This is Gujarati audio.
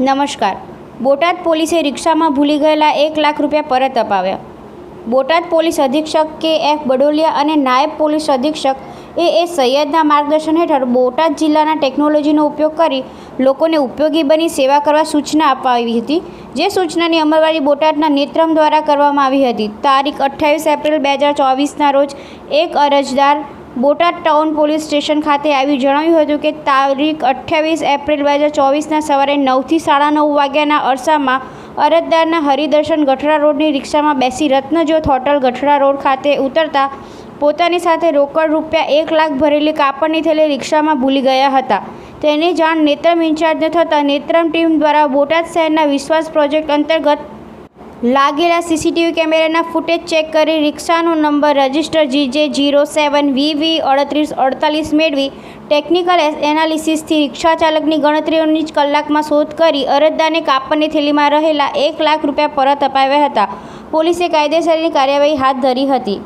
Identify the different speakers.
Speaker 1: નમસ્કાર. બોટાદ પોલીસે રિક્ષામાં ભૂલી ગયેલા એક લાખ રૂપિયા પરત અપાવ્યા. બોટાદ પોલીસ અધિક્ષક કે એફ બડોલિયા અને નાયબ પોલીસ અધિક્ષક એ એ સૈયદના માર્ગદર્શન હેઠળ બોટાદ જિલ્લાના ટેકનોલોજીનો ઉપયોગ કરી લોકોને ઉપયોગી બની સેવા કરવા સૂચના અપાવી હતી. જે સૂચનાની અમલવારી બોટાદના નેત્રમ દ્વારા કરવામાં આવી હતી. તારીખ અઠ્ઠાવીસ એપ્રિલ બે હજાર ચોવીસના રોજ એક અરજદાર બોટાદ ટાઉન પોલીસ સ્ટેશન ખાતે આવી જણાવ્યું હતું કે તારીખ અઠ્યાવીસ એપ્રિલ બે હજાર ચોવીસના સવારે નવથી સાડા નવ વાગ્યાના અરસામાં અરજદારના હરિદર્શન ગઠડા રોડની રિક્ષામાં બેસી રત્નજ્યોત હોટલ ગઠડા રોડ ખાતે ઉતરતા પોતાની સાથે રોકડ રૂપિયા એક લાખ ભરેલી કાપડની થેલી રિક્ષામાં ભૂલી ગયા હતા. તેની જાણ નેત્રમ ઇન્ચાર્જને થતાં નેત્રમ ટીમ દ્વારા બોટાદ શહેરના વિશ્વાસ પ્રોજેક્ટ અંતર્ગત લાગેલા સીસીટીવી કેમેરાના ફૂટેજ ચેક કરી રિક્ષાનો number register GJ zero seven VV અડત્રીસ અડતાલીસ મેળવી ટેકનિકલ એનાલિસિસથી રિક્ષા ચાલકની ગણતરીઓની જ કલાકમાં શોધ કરી અરજદારને કાપડની થેલીમાં રહેલા એક લાખ રૂપિયા પરત અપાવ્યા હતા. પોલીસે કાયદેસરની કાર્યવાહી હાથ ધરી હતી.